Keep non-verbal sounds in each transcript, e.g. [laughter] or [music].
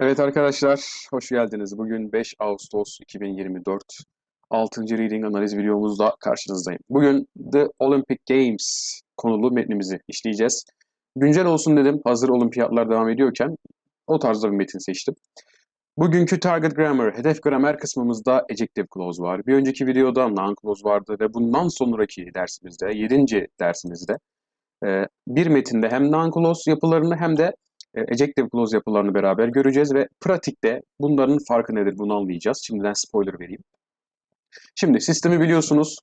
Evet arkadaşlar, hoş geldiniz. Bugün 5 Ağustos 2024 6. Reading analiz videomuzda karşınızdayım. Bugün The Olympic Games konulu metnimizi işleyeceğiz. Güncel olsun dedim, hazır olimpiyatlar devam ediyorken o tarzda bir metin seçtim. Bugünkü Target Grammar, hedef gramer kısmımızda Adjective Clause var. Bir önceki videoda Noun Clause vardı ve bundan sonraki dersimizde, 7. dersimizde e, bir metinde hem Noun Clause yapılarını hem de e, Adjective Clause yapılarını beraber göreceğiz ve pratikte bunların farkı nedir bunu anlayacağız. Şimdiden spoiler vereyim. Şimdi sistemi biliyorsunuz.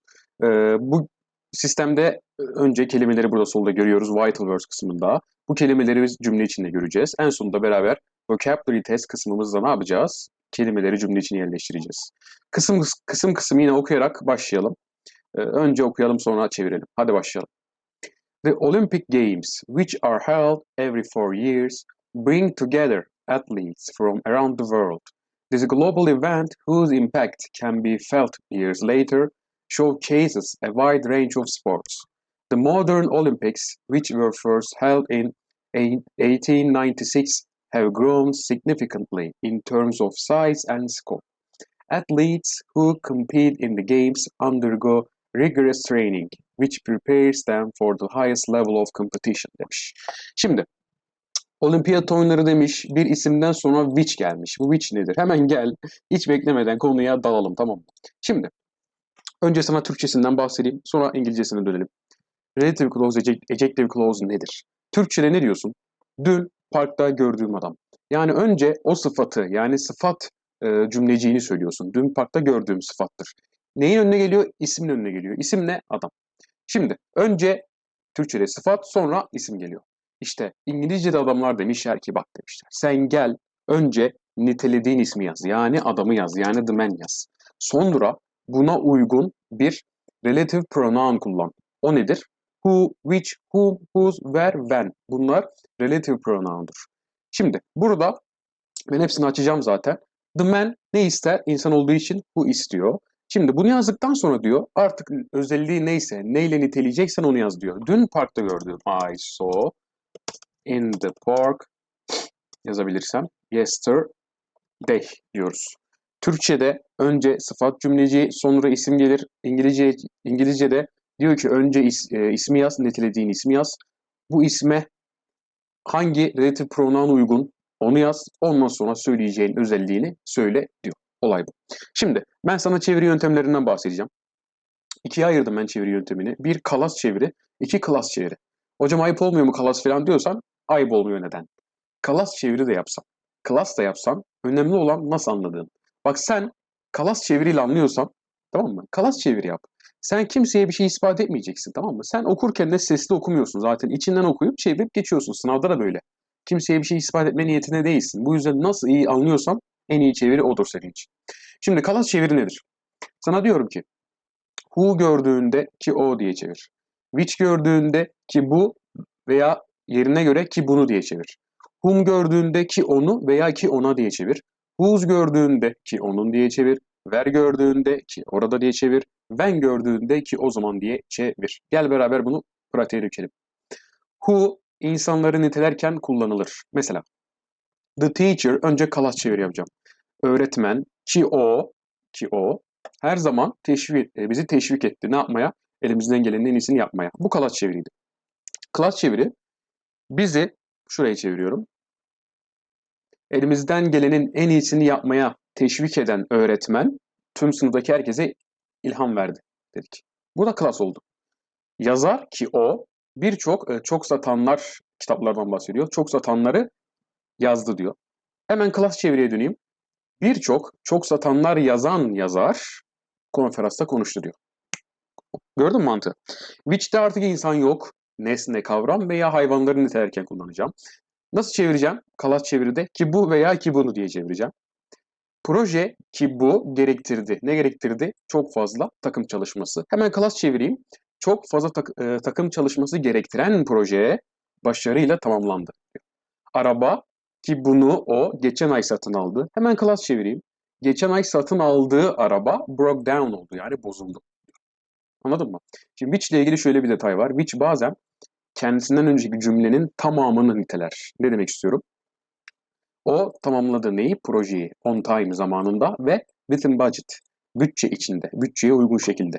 E, bu sistemde önce kelimeleri burada solda görüyoruz. Vital words kısmında. Bu kelimeleri biz cümle içinde göreceğiz. En sonunda beraber vocabulary test kısmımızda ne yapacağız? Kelimeleri cümle içine yerleştireceğiz. Kısım kısım kısım yine okuyarak başlayalım. E, önce okuyalım sonra çevirelim. Hadi başlayalım. The Olympic Games, which are held every four years, bring together athletes from around the world. This global event, whose impact can be felt years later, showcases a wide range of sports. The modern Olympics, which were first held in 1896, have grown significantly in terms of size and scope. Athletes who compete in the Games undergo rigorous training, which prepares them for the highest level of competition demiş. Şimdi olimpiyat oyunları demiş bir isimden sonra which gelmiş. Bu which nedir? Hemen gel hiç beklemeden konuya dalalım tamam mı? Şimdi önce sana Türkçesinden bahsedeyim sonra İngilizcesine dönelim. Relative clause, adjective clause nedir? Türkçe'de ne diyorsun? Dün parkta gördüğüm adam. Yani önce o sıfatı yani sıfat e, cümleciğini söylüyorsun. Dün parkta gördüğüm sıfattır. Neyin önüne geliyor? İsmin önüne geliyor. İsim ne? Adam. Şimdi önce Türkçe'de sıfat sonra isim geliyor. İşte İngilizce'de adamlar demişler ki bak demişler. Sen gel önce nitelediğin ismi yaz. Yani adamı yaz. Yani the man yaz. Sonra buna uygun bir relative pronoun kullan. O nedir? Who, which, whom, whose, where, when. Bunlar relative pronoun'dur. Şimdi burada ben hepsini açacağım zaten. The man ne ister? İnsan olduğu için who istiyor. Şimdi bunu yazdıktan sonra diyor artık özelliği neyse, neyle niteleyeceksen onu yaz diyor. Dün parkta gördüm. I saw in the park yazabilirsem yesterday diyoruz. Türkçe'de önce sıfat cümleci sonra isim gelir. İngilizce İngilizce'de diyor ki önce is, e, ismi yaz, nitelediğin ismi yaz. Bu isme hangi relative pronoun uygun onu yaz. Ondan sonra söyleyeceğin özelliğini söyle diyor. Olay bu. Şimdi ben sana çeviri yöntemlerinden bahsedeceğim. İkiye ayırdım ben çeviri yöntemini. Bir kalas çeviri, iki klas çeviri. Hocam ayıp olmuyor mu kalas falan diyorsan ayıp olmuyor neden? Kalas çeviri de yapsan, klas da yapsan önemli olan nasıl anladığın. Bak sen kalas çeviriyle anlıyorsan tamam mı? Kalas çeviri yap. Sen kimseye bir şey ispat etmeyeceksin tamam mı? Sen okurken de sesli okumuyorsun zaten. içinden okuyup çevirip geçiyorsun. Sınavda da böyle. Kimseye bir şey ispat etme niyetine değilsin. Bu yüzden nasıl iyi anlıyorsan en iyi çeviri odur senin için. Şimdi kalas çeviri nedir? Sana diyorum ki who gördüğünde ki o diye çevir. Which gördüğünde ki bu veya yerine göre ki bunu diye çevir. Whom gördüğünde ki onu veya ki ona diye çevir. Whose gördüğünde ki onun diye çevir. Where gördüğünde ki orada diye çevir. When gördüğünde ki o zaman diye çevir. Gel beraber bunu pratiğe dökelim. Who insanları nitelerken kullanılır. Mesela the teacher önce kalas çeviri yapacağım. Öğretmen ki o ki o her zaman teşvik e, bizi teşvik etti. Ne yapmaya? Elimizden gelenin en iyisini yapmaya. Bu kalas çeviriydi. Klas çeviri bizi şuraya çeviriyorum. Elimizden gelenin en iyisini yapmaya teşvik eden öğretmen tüm sınıftaki herkese ilham verdi dedik. Bu da klas oldu. Yazar ki o birçok e, çok satanlar kitaplardan bahsediyor. Çok satanları yazdı diyor. Hemen klas çeviriye döneyim. Birçok çok satanlar yazan yazar konferansta konuştu diyor. Gördün mü mantığı? Which'te artık insan yok. Nesne, kavram veya hayvanları nitelerken kullanacağım. Nasıl çevireceğim? Kalas çeviride ki bu veya ki bunu diye çevireceğim. Proje ki bu gerektirdi. Ne gerektirdi? Çok fazla takım çalışması. Hemen kalas çevireyim. Çok fazla tak, e, takım çalışması gerektiren proje başarıyla tamamlandı. Araba ki bunu o geçen ay satın aldı. Hemen klas çevireyim. Geçen ay satın aldığı araba broke down oldu yani bozuldu. Anladın mı? Şimdi which ile ilgili şöyle bir detay var. Which bazen kendisinden önceki cümlenin tamamını niteler. Ne demek istiyorum? O tamamladı neyi? Projeyi on time zamanında ve within budget. Bütçe içinde, bütçeye uygun şekilde.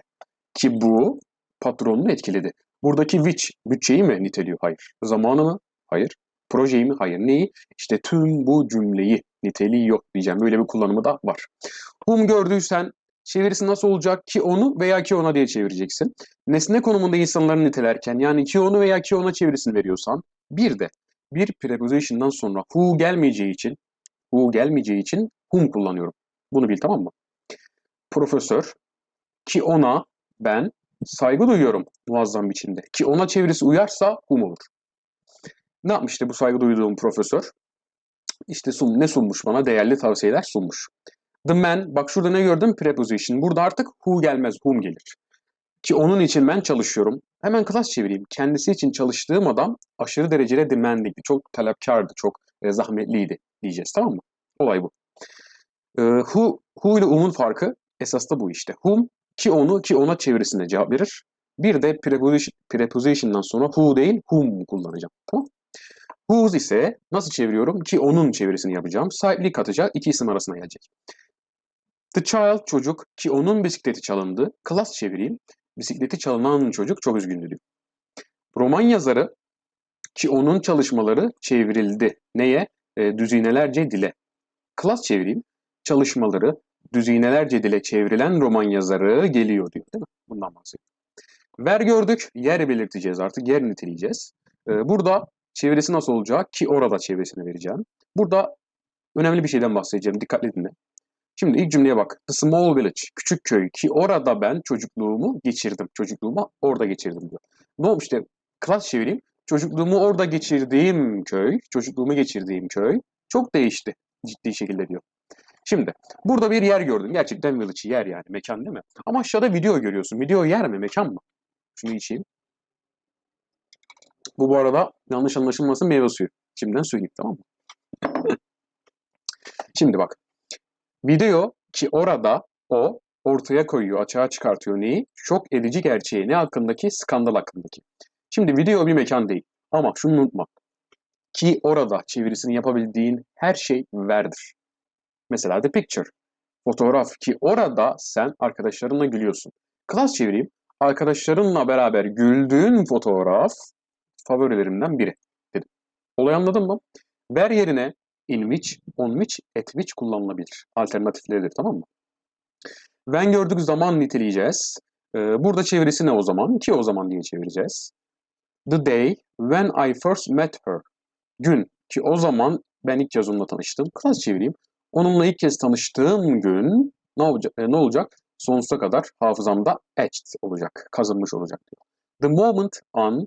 Ki bu patronunu etkiledi. Buradaki which bütçeyi mi niteliyor? Hayır. Zamanı mı? Hayır. Projeyi mi? Hayır. Neyi? İşte tüm bu cümleyi niteliği yok diyeceğim. Böyle bir kullanımı da var. Whom gördüysen çevirisi nasıl olacak? Ki onu veya ki ona diye çevireceksin. Nesne konumunda insanları nitelerken yani ki onu veya ki ona çevirisini veriyorsan bir de bir preposition'dan sonra who gelmeyeceği için who gelmeyeceği için whom kullanıyorum. Bunu bil tamam mı? Profesör ki ona ben saygı duyuyorum muazzam biçimde. Ki ona çevirisi uyarsa whom olur. Ne yapmıştı bu saygı duyduğum profesör? İşte sun, ne sunmuş bana? Değerli tavsiyeler sunmuş. The man, bak şurada ne gördüm? Preposition. Burada artık who gelmez, whom gelir. Ki onun için ben çalışıyorum. Hemen klas çevireyim. Kendisi için çalıştığım adam aşırı derecede demandingdi. Çok talepkardı, çok e, zahmetliydi diyeceğiz tamam mı? Olay bu. E, who, who ile whom'un farkı esas da bu işte. Whom ki onu ki ona çevirisine cevap verir. Bir de preposition, preposition'dan sonra who değil whom kullanacağım. Tamam Whose ise nasıl çeviriyorum ki onun çevirisini yapacağım. Sahiplik katacak iki isim arasına gelecek. The child çocuk ki onun bisikleti çalındı. Class çevireyim. Bisikleti çalınan çocuk çok üzgündü diyor. Roman yazarı ki onun çalışmaları çevrildi. Neye? E, düzinelerce dile. Class çevireyim. Çalışmaları düzinelerce dile çevrilen roman yazarı geliyor diyor değil mi? Bundan bahsediyor. Ver gördük. Yer belirteceğiz artık. Yer niteleyeceğiz. E, burada çevirisi nasıl olacak ki orada çevirisini vereceğim. Burada önemli bir şeyden bahsedeceğim. Dikkatli dinle. Şimdi ilk cümleye bak. The small village, küçük köy ki orada ben çocukluğumu geçirdim. Çocukluğumu orada geçirdim diyor. Ne olmuş işte klas çevireyim. Çocukluğumu orada geçirdiğim köy, çocukluğumu geçirdiğim köy çok değişti ciddi şekilde diyor. Şimdi burada bir yer gördüm. Gerçekten village yer yani mekan değil mi? Ama aşağıda video görüyorsun. Video yer mi mekan mı? Şunu içeyim. Bu bu arada yanlış anlaşılmasın meyve suyu. Şimdiden söyleyeyim tamam mı? [laughs] Şimdi bak. Video ki orada o ortaya koyuyor, açığa çıkartıyor neyi? Şok edici gerçeği ne hakkındaki? Skandal hakkındaki. Şimdi video bir mekan değil. Ama şunu unutma. Ki orada çevirisini yapabildiğin her şey verdir. Mesela the picture. Fotoğraf ki orada sen arkadaşlarınla gülüyorsun. Class çevireyim. Arkadaşlarınla beraber güldüğün fotoğraf favorilerimden biri dedim. Olayı anladın mı? Ver yerine in which, on which, at which kullanılabilir. Alternatifleridir tamam mı? When gördük zaman niteleyeceğiz. Ee, burada çevirisi ne o zaman? Ki o zaman diye çevireceğiz. The day when I first met her. Gün ki o zaman ben ilk kez onunla tanıştım. Class çevireyim. Onunla ilk kez tanıştığım gün ne olacak? E, ne olacak? Sonsuza kadar hafızamda etched olacak, kazınmış olacak diyor. The moment on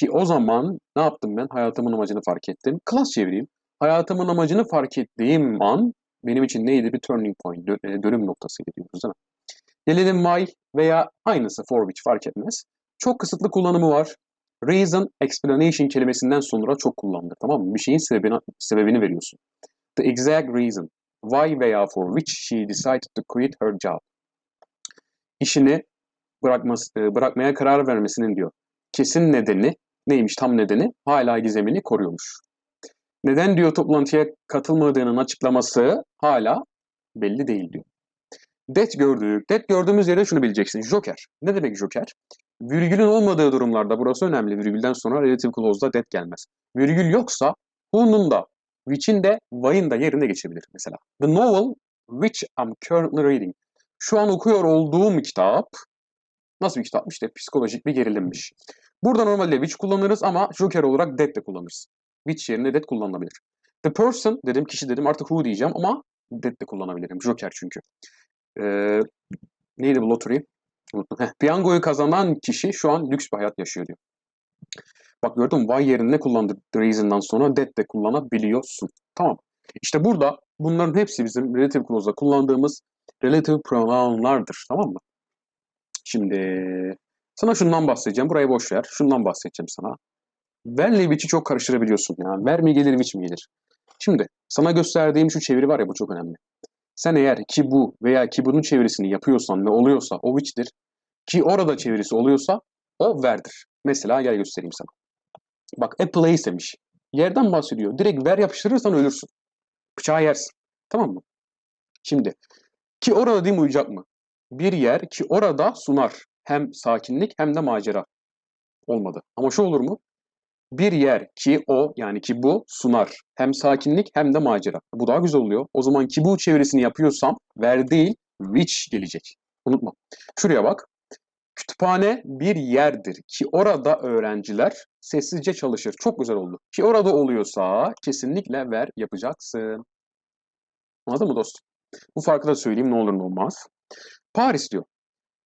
ki o zaman ne yaptım ben? Hayatımın amacını fark ettim. Class çevireyim. Hayatımın amacını fark ettiğim an benim için neydi? Bir turning point, dö- dönüm noktası diyoruz değil mi? Gelelim why veya aynısı for which fark etmez. Çok kısıtlı kullanımı var. Reason, explanation kelimesinden sonra çok kullanılır. Tamam mı? Bir şeyin sebebini, sebebini veriyorsun. The exact reason. Why veya for which she decided to quit her job. İşini bırakması, bırakmaya karar vermesinin diyor. Kesin nedeni, neymiş tam nedeni? Hala gizemini koruyormuş. Neden diyor toplantıya katılmadığının açıklaması hala belli değil diyor. Det gördük. Det gördüğümüz yerde şunu bileceksin. Joker. Ne demek Joker? Virgülün olmadığı durumlarda burası önemli. Virgülden sonra relative clause'da det gelmez. Virgül yoksa who'nun da, which'in de, why'in da yerine geçebilir mesela. The novel which I'm currently reading. Şu an okuyor olduğum kitap nasıl bir kitapmış? İşte psikolojik bir gerilimmiş. Burada normalde which kullanırız ama joker olarak that de kullanırız. Which yerine that kullanılabilir. The person dedim, kişi dedim artık who diyeceğim ama that de kullanabilirim. Joker çünkü. Ee, neydi bu lottery? Piyangoyu kazanan kişi şu an lüks bir hayat yaşıyor diyor. Bak gördün mü? Why yerine ne kullandı reason'dan sonra that de kullanabiliyorsun. Tamam. İşte burada bunların hepsi bizim relative clause'da kullandığımız relative pronounlardır. Tamam mı? Şimdi sana şundan bahsedeceğim. Burayı boş ver. Şundan bahsedeceğim sana. Verle which'i çok karıştırabiliyorsun. Yani ver mi gelir, which mi gelir? Şimdi sana gösterdiğim şu çeviri var ya bu çok önemli. Sen eğer ki bu veya ki bunun çevirisini yapıyorsan ve oluyorsa o which'tir. Ki orada çevirisi oluyorsa o verdir. Mesela gel göstereyim sana. Bak a place demiş. Yerden bahsediyor. Direkt ver yapıştırırsan ölürsün. Bıçağı yersin. Tamam mı? Şimdi ki orada mi uyacak mı? Bir yer ki orada sunar. Hem sakinlik hem de macera. Olmadı. Ama şu olur mu? Bir yer ki o yani ki bu sunar. Hem sakinlik hem de macera. Bu daha güzel oluyor. O zaman ki bu çevirisini yapıyorsam ver değil which gelecek. Unutma. Şuraya bak. Kütüphane bir yerdir ki orada öğrenciler sessizce çalışır. Çok güzel oldu. Ki orada oluyorsa kesinlikle ver yapacaksın. Anladın mı dostum? Bu farkı da söyleyeyim ne olur ne olmaz. Paris diyor.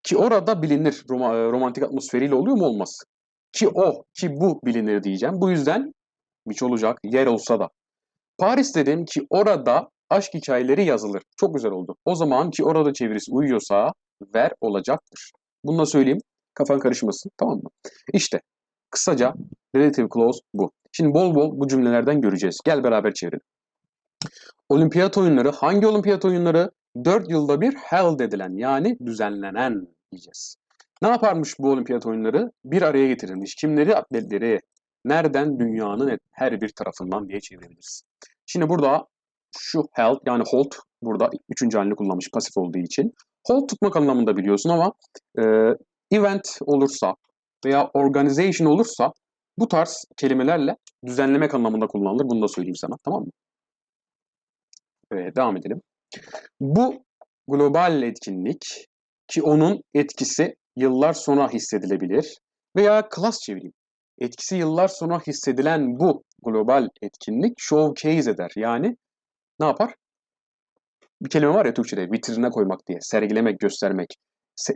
Ki orada bilinir. E, romantik atmosferiyle oluyor mu olmaz. Ki o, ki bu bilinir diyeceğim. Bu yüzden hiç olacak yer olsa da. Paris dedim ki orada aşk hikayeleri yazılır. Çok güzel oldu. O zaman ki orada çevirisi uyuyorsa ver olacaktır. Bunu da söyleyeyim. Kafan karışmasın. Tamam mı? İşte kısaca relative clause bu. Şimdi bol bol bu cümlelerden göreceğiz. Gel beraber çevirelim. Olimpiyat oyunları hangi olimpiyat oyunları? 4 yılda bir held edilen yani düzenlenen diyeceğiz. Ne yaparmış bu olimpiyat oyunları? Bir araya getirilmiş. Kimleri? Atletleri. Nereden? Dünyanın her bir tarafından diye çevirebiliriz. Şimdi burada şu held yani hold burada üçüncü halini kullanmış pasif olduğu için. Hold tutmak anlamında biliyorsun ama e, event olursa veya organization olursa bu tarz kelimelerle düzenlemek anlamında kullanılır. Bunu da söyleyeyim sana tamam mı? Evet, devam edelim. Bu global etkinlik ki onun etkisi yıllar sonra hissedilebilir veya klas çevireyim. Etkisi yıllar sonra hissedilen bu global etkinlik showcase eder. Yani ne yapar? Bir kelime var ya Türkçe'de vitrine koymak diye. Sergilemek, göstermek.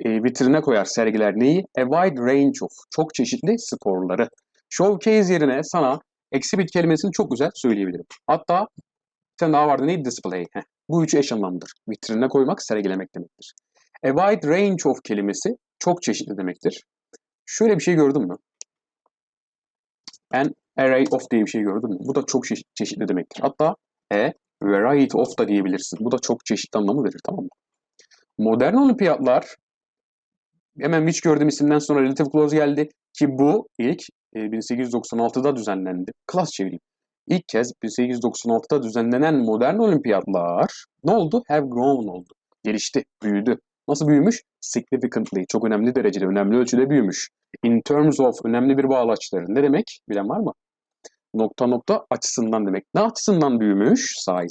E, vitrine koyar sergiler neyi? A wide range of. Çok çeşitli sporları. Showcase yerine sana exhibit kelimesini çok güzel söyleyebilirim. Hatta bir tane daha vardı neydi? Display. Heh. Bu üçü eş anlamlıdır. Vitrine koymak, sergilemek demektir. A wide range of kelimesi çok çeşitli demektir. Şöyle bir şey gördün mü? An array of diye bir şey gördün mü? Bu da çok çeşit- çeşitli demektir. Hatta a variety of da diyebilirsin. Bu da çok çeşitli anlamı verir tamam mı? Modern olimpiyatlar hemen which gördüğüm isimden sonra relative clause geldi ki bu ilk e, 1896'da düzenlendi. Class çevireyim. İlk kez 1896'da düzenlenen modern olimpiyatlar ne oldu? Have grown oldu. Gelişti, büyüdü. Nasıl büyümüş? Significantly. Çok önemli derecede, önemli ölçüde büyümüş. In terms of önemli bir bağlaçları. Ne demek? Bilen var mı? Nokta nokta açısından demek. Ne açısından büyümüş? Size.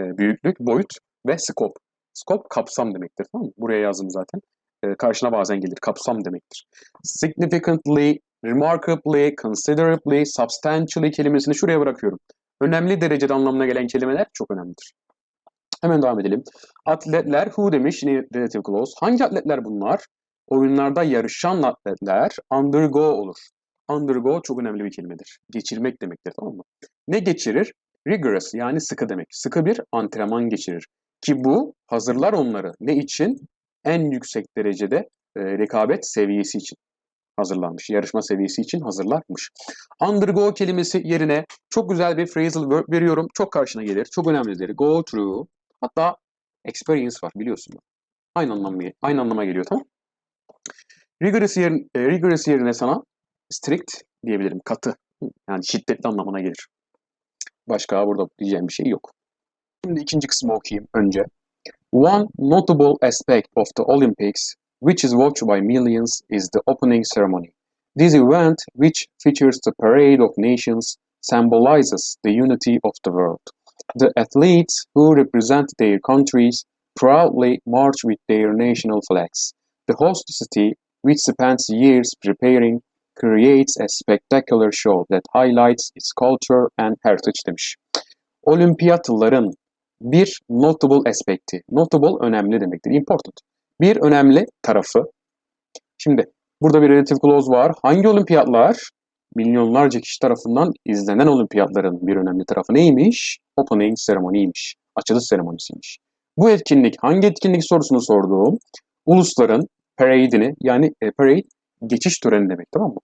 E, büyüklük, boyut ve scope. Scope kapsam demektir. Tamam mı? Buraya yazdım zaten. E, karşına bazen gelir. Kapsam demektir. Significantly, remarkably, considerably, substantially kelimesini şuraya bırakıyorum. Önemli derecede anlamına gelen kelimeler çok önemlidir. Hemen devam edelim. Atletler who demiş yine relative clause. Hangi atletler bunlar? Oyunlarda yarışan atletler undergo olur. Undergo çok önemli bir kelimedir. Geçirmek demektir tamam mı? Ne geçirir? Rigorous yani sıkı demek. Sıkı bir antrenman geçirir. Ki bu hazırlar onları. Ne için? En yüksek derecede e, rekabet seviyesi için hazırlanmış. Yarışma seviyesi için hazırlanmış. Undergo kelimesi yerine çok güzel bir phrasal verb veriyorum. Çok karşına gelir. Çok önemlidir. Go through. Hatta experience var biliyorsun. Aynı anlamı aynı anlama geliyor tamam? Rigorous, yer, e, rigorous yerine sana strict diyebilirim. Katı. Yani şiddetli anlamına gelir. Başka burada diyeceğim bir şey yok. Şimdi ikinci kısmı okuyayım önce. One notable aspect of the Olympics, which is watched by millions, is the opening ceremony. This event, which features the parade of nations, symbolizes the unity of the world. The athletes who represent their countries proudly march with their national flags. The host city, which spends years preparing, creates a spectacular show that highlights its culture and heritage demiş. Olimpiyatların bir notable aspekti. Notable önemli demektir. Important. Bir önemli tarafı. Şimdi burada bir relative clause var. Hangi olimpiyatlar? Milyonlarca kişi tarafından izlenen olimpiyatların bir önemli tarafı neymiş? Opening seremoniymiş. Açılış seremonisiymiş. Bu etkinlik hangi etkinlik sorusunu sorduğum ulusların parade'ini yani e, parade geçiş töreni demek tamam mı?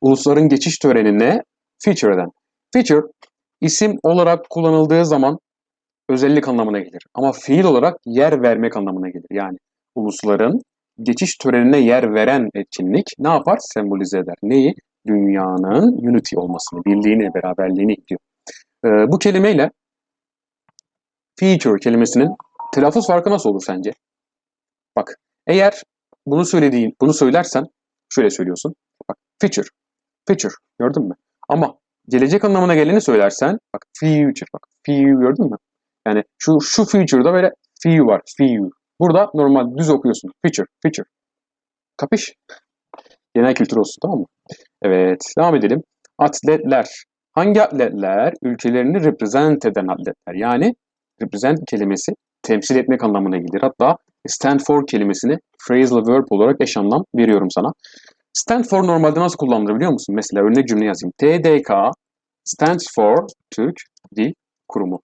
Ulusların geçiş törenine feature eden. Feature isim olarak kullanıldığı zaman özellik anlamına gelir. Ama fiil olarak yer vermek anlamına gelir. Yani ulusların geçiş törenine yer veren etkinlik ne yapar? Sembolize eder. Neyi? Dünyanın unity olmasını, birliğini, beraberliğini diyor. Ee, bu kelimeyle feature kelimesinin telaffuz farkı nasıl olur sence? Bak eğer bunu söylediğin, bunu söylersen şöyle söylüyorsun. Bak feature, feature gördün mü? Ama gelecek anlamına geleni söylersen bak future bak few gördün mü? Yani şu şu feature'da böyle few var, few. Burada normal düz okuyorsun. Feature, feature. Kapış? Genel kültür olsun tamam mı? Evet, devam edelim. Atletler. Hangi atletler? Ülkelerini represent eden atletler. Yani represent kelimesi temsil etmek anlamına gelir. Hatta stand for kelimesini phrasal verb olarak eş anlam veriyorum sana. Stand for normalde nasıl kullanılır biliyor musun? Mesela örnek cümle yazayım. TDK stands for Türk Dil Kurumu.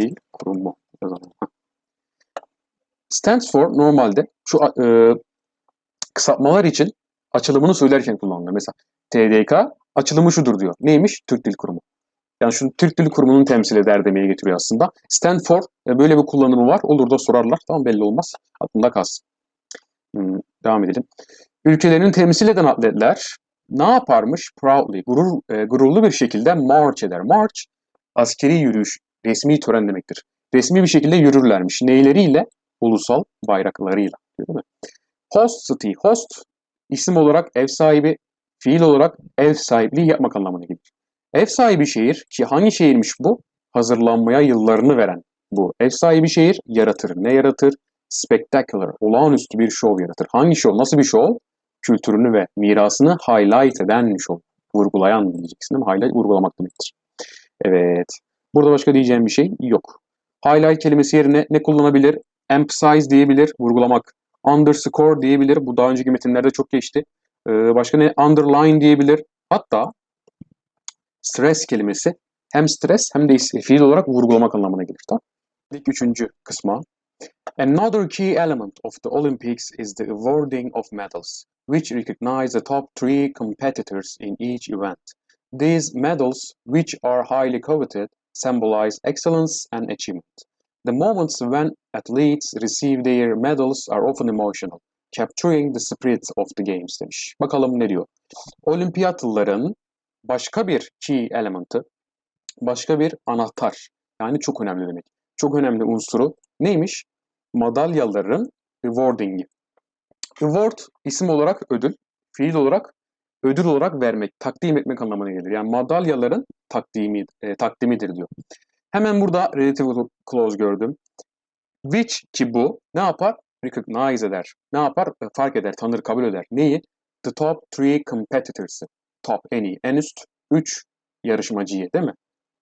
Dil Kurumu. Stands for normalde şu e, kısaltmalar için açılımını söylerken kullanılır. Mesela TDK açılımı şudur diyor. Neymiş? Türk Dil Kurumu. Yani şu Türk Dil Kurumu'nun temsil eder demeye getiriyor aslında. Stand for e, böyle bir kullanımı var. Olur da sorarlar. Tamam belli olmaz. Aklında kalsın. Hmm, devam edelim. Ülkelerini temsil eden atletler ne yaparmış? Proudly, gurur, e, gururlu bir şekilde march eder. March, askeri yürüyüş, resmi tören demektir. Resmi bir şekilde yürürlermiş. Neyleriyle? Ulusal bayraklarıyla. Değil mi? Host city, host isim olarak ev sahibi, fiil olarak ev sahipliği yapmak anlamına gelir. Ev sahibi şehir ki hangi şehirmiş bu? Hazırlanmaya yıllarını veren bu. Ev sahibi şehir yaratır. Ne yaratır? Spectacular, olağanüstü bir şov yaratır. Hangi şov? Nasıl bir şov? Kültürünü ve mirasını highlight eden şov. Vurgulayan diyeceksin değil mi? Highlight vurgulamak demektir. Evet. Burada başka diyeceğim bir şey yok. Highlight kelimesi yerine ne kullanabilir? Emphasize diyebilir, vurgulamak. Underscore diyebilir. Bu daha önceki metinlerde çok geçti. Ee, başka ne? Underline diyebilir. Hatta stress kelimesi hem stres hem de fiil olarak vurgulamak anlamına gelir. Tamam? İlk üçüncü kısma. Another key element of the Olympics is the awarding of medals, which recognize the top three competitors in each event. These medals, which are highly coveted, symbolize excellence and achievement. The moments when athletes receive their medals are often emotional, capturing the spirit of the games demiş. Bakalım ne diyor? Olimpiyatlıların başka bir key elementı, başka bir anahtar. Yani çok önemli demek. Çok önemli unsuru neymiş? Madalyaların rewarding'i. Reward isim olarak ödül, fiil olarak ödül olarak vermek, takdim etmek anlamına gelir. Yani madalyaların takdimi, e, takdimidir diyor. Hemen burada relative clause gördüm. Which ki bu ne yapar? Recognize eder. Ne yapar? E, fark eder, tanır, kabul eder. Neyi? The top three competitors'ı. Top en iyi, en üst 3 yarışmacıyı değil mi?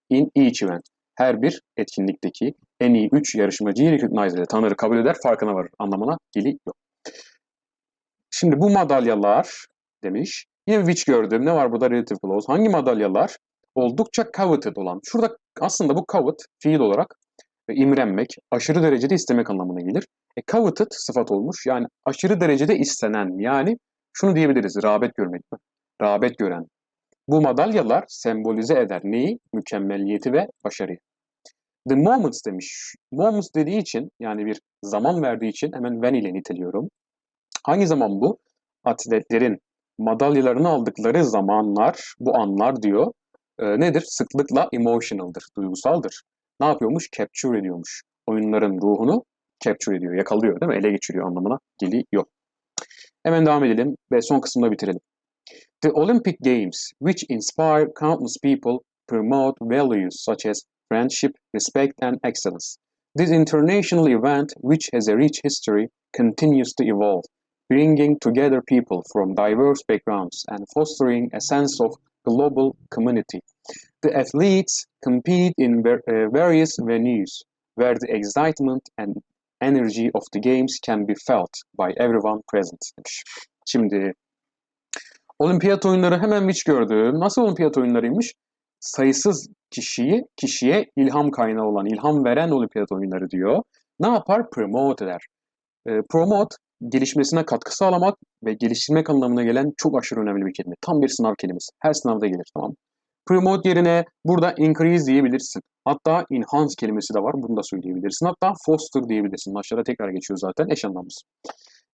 In each event. Her bir etkinlikteki en iyi 3 yarışmacıyı recognize eder, tanır, kabul eder, farkına varır anlamına geliyor. Şimdi bu madalyalar demiş. Yine which gördüm. Ne var burada relative clause? Hangi madalyalar? Oldukça coveted olan. Şurada aslında bu covet fiil olarak e, imrenmek, aşırı derecede istemek anlamına gelir. E, coveted sıfat olmuş. Yani aşırı derecede istenen. Yani şunu diyebiliriz. Rağbet görmek? Rağbet gören. Bu madalyalar sembolize eder neyi? Mükemmeliyeti ve başarıyı. The moments demiş. Moments dediği için yani bir zaman verdiği için hemen when ile niteliyorum. Hangi zaman bu? Atletlerin madalyalarını aldıkları zamanlar, bu anlar diyor. E, nedir? Sıklıkla emotional'dır, duygusaldır. Ne yapıyormuş? Capture ediyormuş. Oyunların ruhunu capture ediyor, yakalıyor değil mi? Ele geçiriyor anlamına geliyor. Hemen devam edelim ve son kısımda bitirelim. The Olympic Games, which inspire countless people, promote values such as friendship, respect, and excellence. This international event, which has a rich history, continues to evolve, bringing together people from diverse backgrounds and fostering a sense of global community. The athletes compete in uh, various venues where the excitement and energy of the games can be felt by everyone present. Şimdi olimpiyat oyunları hemen hiç gördüm. Nasıl olimpiyat oyunlarıymış? Sayısız kişiyi kişiye ilham kaynağı olan, ilham veren olimpiyat oyunları diyor. Ne yapar? Promote eder. E, promote gelişmesine katkı sağlamak ve geliştirmek anlamına gelen çok aşırı önemli bir kelime. Tam bir sınav kelimesi. Her sınavda gelir tamam? Promote yerine burada increase diyebilirsin. Hatta enhance kelimesi de var. Bunu da söyleyebilirsin. Hatta foster diyebilirsin. Aşağıda tekrar geçiyor zaten eş anlamlısı.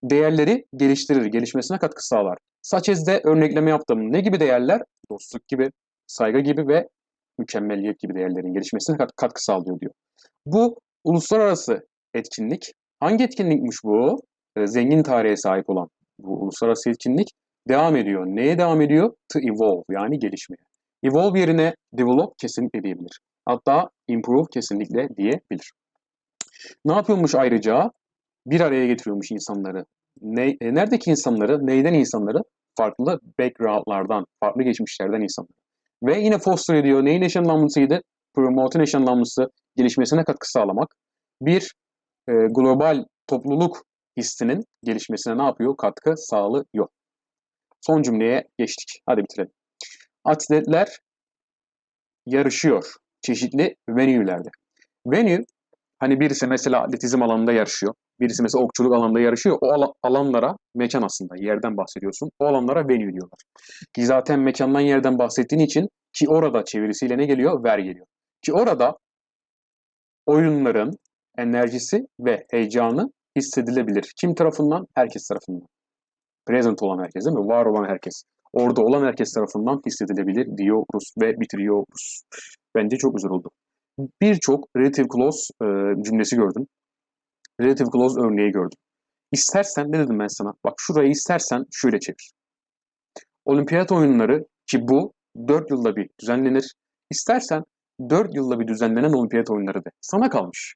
Değerleri geliştirir, gelişmesine katkı sağlar. Such as de örnekleme yaptım. Ne gibi değerler? Dostluk gibi, saygı gibi ve mükemmelliyet gibi değerlerin gelişmesine kat- katkı sağlıyor diyor. Bu uluslararası etkinlik. Hangi etkinlikmiş bu? Ee, zengin tarihe sahip olan bu uluslararası etkinlik devam ediyor. Neye devam ediyor? To evolve yani gelişmeye. Evolve yerine develop kesinlikle diyebilir. Hatta improve kesinlikle diyebilir. Ne yapıyormuş ayrıca? Bir araya getiriyormuş insanları. Ne, e, neredeki insanları, neyden insanları? Farklı backgroundlardan, farklı geçmişlerden insanlar. Ve yine foster ediyor. Neyin eş anlamlısıydı? Promote'un eş anlamlısı gelişmesine katkı sağlamak. Bir e, global topluluk hissinin gelişmesine ne yapıyor? Katkı sağlıyor. Son cümleye geçtik. Hadi bitirelim. Atletler yarışıyor çeşitli venü'lerde. Venue hani birisi mesela atletizm alanında yarışıyor. Birisi mesela okçuluk alanında yarışıyor. O ala- alanlara mekan aslında yerden bahsediyorsun. O alanlara venue diyorlar. Ki zaten mekandan yerden bahsettiğin için ki orada çevirisiyle ne geliyor? Ver geliyor. Ki orada oyunların enerjisi ve heyecanı hissedilebilir. Kim tarafından? Herkes tarafından. Present olan herkes değil mi? Var olan herkes. Orada olan herkes tarafından hissedilebilir diyoruz ve bitiriyoruz. Bence çok güzel oldu. Birçok relative clause e, cümlesi gördüm. Relative clause örneği gördüm. İstersen ne dedim ben sana? Bak şurayı istersen şöyle çevir. Olimpiyat oyunları ki bu 4 yılda bir düzenlenir. İstersen 4 yılda bir düzenlenen olimpiyat oyunları de. Sana kalmış.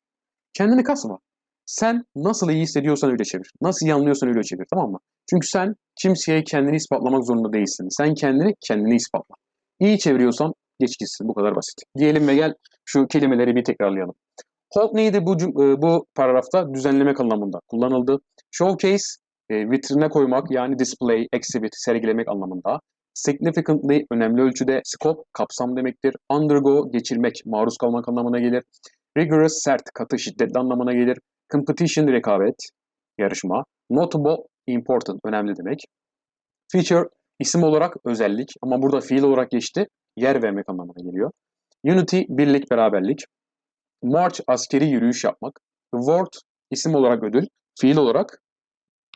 Kendini kasma. Sen nasıl iyi hissediyorsan öyle çevir. Nasıl iyi öyle çevir tamam mı? Çünkü sen kimseye kendini ispatlamak zorunda değilsin. Sen kendini kendini ispatla. İyi çeviriyorsan geç gitsin. Bu kadar basit. Diyelim ve gel şu kelimeleri bir tekrarlayalım. Hold neydi bu, e, bu paragrafta? Düzenlemek anlamında kullanıldı. Showcase, e, vitrine koymak yani display, exhibit, sergilemek anlamında. Significantly, önemli ölçüde. Scope, kapsam demektir. Undergo, geçirmek, maruz kalmak anlamına gelir. Rigorous, sert, katı, şiddetli anlamına gelir. Competition, rekabet, yarışma. Notable, important, önemli demek. Feature, isim olarak özellik ama burada fiil olarak geçti. Yer vermek anlamına geliyor. Unity, birlik, beraberlik. March, askeri yürüyüş yapmak. Reward, isim olarak ödül. Fiil olarak,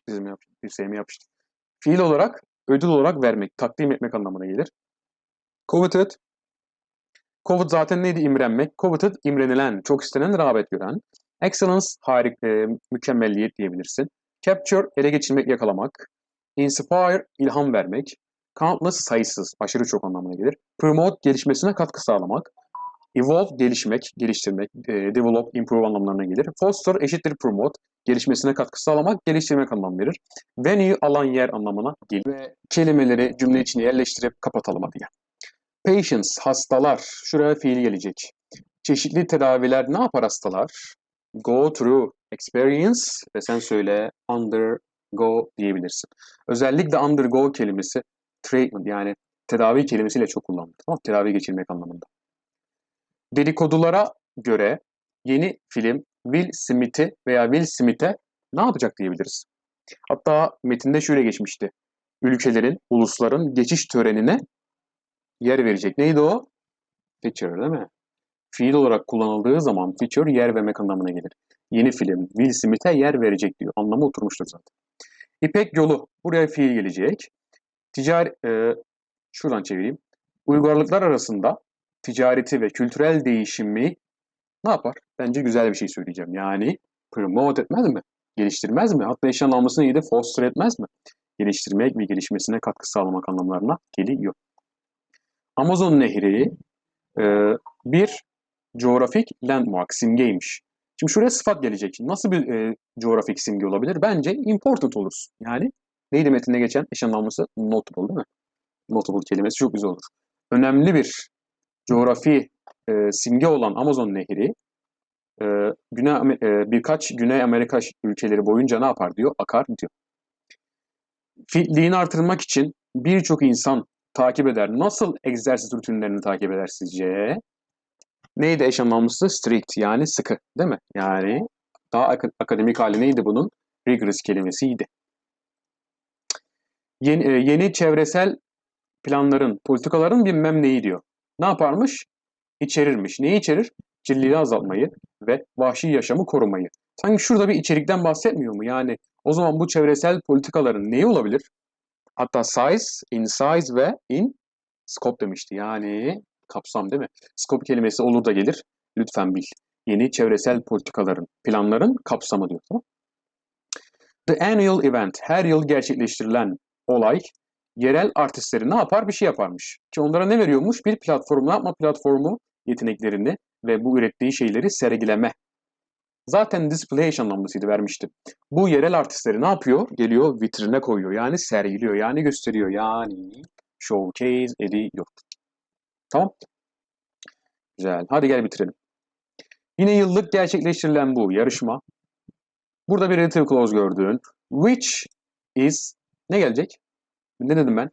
bizim yap, Hüseyin yapıştı. Fiil olarak, ödül olarak vermek, takdim etmek anlamına gelir. Coveted, covet zaten neydi? İmrenmek. Coveted, imrenilen, çok istenen, rağbet gören. Excellence, harik, e, mükemmelliyet diyebilirsin. Capture, ele geçirmek, yakalamak. Inspire, ilham vermek. Countless, sayısız, aşırı çok anlamına gelir. Promote, gelişmesine katkı sağlamak. Evolve, gelişmek, geliştirmek. E, develop, improve anlamlarına gelir. Foster, eşittir promote, gelişmesine katkı sağlamak, geliştirmek anlam verir. Venue, alan, yer anlamına gelir. Ve kelimeleri cümle içine yerleştirip kapatalım hadi gel. Patients, hastalar. Şuraya fiil gelecek. Çeşitli tedaviler ne yapar hastalar? Go through, experience ve sen söyle undergo diyebilirsin. Özellikle undergo kelimesi treatment yani tedavi kelimesiyle çok kullanılır. Tamam? Tedavi geçirmek anlamında. Dedikodulara göre yeni film Will Smith'i veya Will Smith'e ne yapacak diyebiliriz. Hatta metinde şöyle geçmişti. Ülkelerin, ulusların geçiş törenine yer verecek. Neydi o? Feature değil mi? Fiil olarak kullanıldığı zaman feature yer vermek anlamına gelir. Yeni film Will Smith'e yer verecek diyor. Anlamı oturmuştur zaten. İpek yolu. Buraya fiil gelecek. Ticari, e, şuradan çevireyim. Uygarlıklar arasında ticareti ve kültürel değişimi ne yapar? Bence güzel bir şey söyleyeceğim. Yani promote etmez mi? Geliştirmez mi? Hatta eş anlamlısı neydi? Foster etmez mi? Geliştirmek ve gelişmesine katkı sağlamak anlamlarına geliyor. Amazon Nehri e, bir coğrafik landmark, simgeymiş. Şimdi şuraya sıfat gelecek. Nasıl bir e, coğrafik simge olabilir? Bence important olur. Yani neydi metinde geçen eş anlamlısı? Notable değil mi? Notable kelimesi çok güzel olur. Önemli bir coğrafi e, simge olan Amazon Nehri e, Güney, e, birkaç Güney Amerika ülkeleri boyunca ne yapar diyor? Akar diyor. Fitliğini artırmak için birçok insan takip eder. Nasıl egzersiz rutinlerini takip eder sizce? Neydi eş anlamlısı? Strict yani sıkı değil mi? Yani daha ak- akademik hali neydi bunun? Rigorous kelimesiydi. Yeni, e, yeni çevresel planların, politikaların bilmem neyi diyor. Ne yaparmış? İçerirmiş. Neyi içerir? Kirliliği azaltmayı ve vahşi yaşamı korumayı. Sanki şurada bir içerikten bahsetmiyor mu? Yani o zaman bu çevresel politikaların neyi olabilir? Hatta size, in size ve in scope demişti. Yani kapsam değil mi? Scope kelimesi olur da gelir. Lütfen bil. Yeni çevresel politikaların, planların kapsamı diyor. Tamam? The annual event, her yıl gerçekleştirilen olay, yerel artistleri ne yapar? Bir şey yaparmış. Ki onlara ne veriyormuş? Bir platform, ne yapma platformu? Yeteneklerini ve bu ürettiği şeyleri sergileme. Zaten display anlamlısıydı vermişti. Bu yerel artistleri ne yapıyor? Geliyor vitrine koyuyor. Yani sergiliyor. Yani gösteriyor. Yani showcase ediyor. Tamam. Güzel. Hadi gel bitirelim. Yine yıllık gerçekleştirilen bu yarışma. Burada bir relative clause gördüğün. Which is ne gelecek? Ne dedim ben?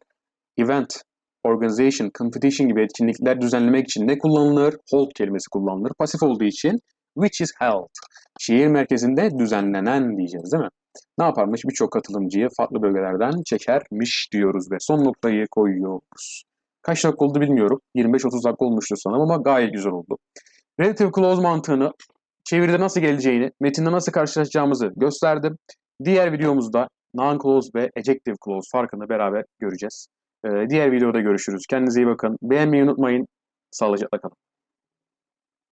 Event, organization, competition gibi etkinlikler düzenlemek için ne kullanılır? Hold kelimesi kullanılır. Pasif olduğu için which is held. Şehir merkezinde düzenlenen diyeceğiz değil mi? Ne yaparmış? Birçok katılımcıyı farklı bölgelerden çekermiş diyoruz ve son noktayı koyuyoruz. Kaç dakika oldu bilmiyorum. 25-30 dakika olmuştur sanırım ama gayet güzel oldu. Relative clause mantığını, çeviride nasıl geleceğini, metinde nasıl karşılaşacağımızı gösterdim. Diğer videomuzda non-clause ve ejective clause farkını beraber göreceğiz. Ee, diğer videoda görüşürüz. Kendinize iyi bakın. Beğenmeyi unutmayın. Sağlıcakla kalın.